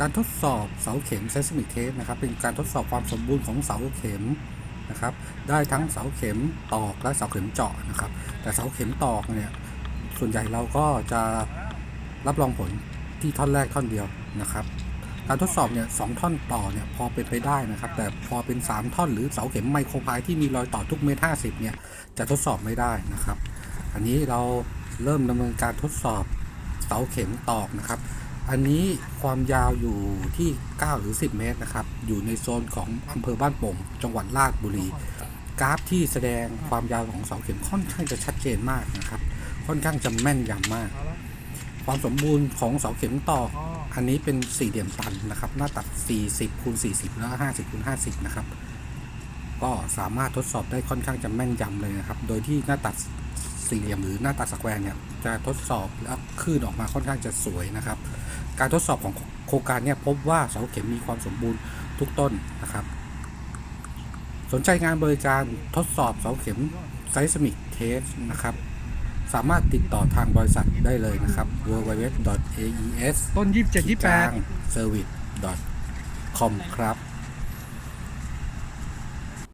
การทดสอบเสาเข็ม seismic test นะครับเป็นการทดสอบความสมบูรณ์ของเสาเข็มนะครับ ได้ทั้งเสาเข็มตอกและเสาเข็มเจาะนะครับ แต่เสาเข็มตอกเนี่ยส่วนใหญ่เราก็จะรับรองผลที่ท่อนแรกท่อนเดียวนะครับ การทดสอบเนี่ยสองท่อนต่อเนี่ยพอเป็นไปได้นะครับ แต่พอเป็น 3 ท่อนหรือเสาเข็มไมโครพายที่มีรอยต่อทุกเมตรห้าสิบเนี่ยจะทดสอบไม่ได้นะครับ อันนี้เราเริ่มดำเนินการทดสอบเสาเข็มตอกนะครับ อันนี้ความยาวอยู่ที่ 9 หรือ 10 เมตรนะครับ อยู่ในโซนของอำเภอบ้านโป่งจังหวัดราชบุรี กราฟที่แสดงความยาวของเสาเข็มค่อนข้างจะชัดเจนมากนะครับ ค่อนข้างจะแม่นยำมาก ความสมบูรณ์ของเสาเข็มตอกอันนี้เป็นสี่เหลี่ยมตันนะครับ หน้าตัด 40คูณ40 แล้ว 50คูณ50 นะครับ ก็สามารถทดสอบได้ค่อนข้างจะแม่นยำเลยนะครับ โดยที่หน้าตัด สี่เหลี่ยมหรือหน้าตัดสแควร์เนี่ยจะทดสอบแล้วคลื่นออกมาค่อนข้างจะสวยนะครับ การทดสอบของโครงการเนี่ยพบว่าเสาเข็มมีความสมบูรณ์ทุกต้นนะครับ สนใจงานบริการทดสอบเสาเข็มไซสมิกเทสนะครับ สามารถติดต่อทางบริษัทได้เลยนะครับ www.aes ต้นยี่สิบเจ็ดยี่แปด service com ครับ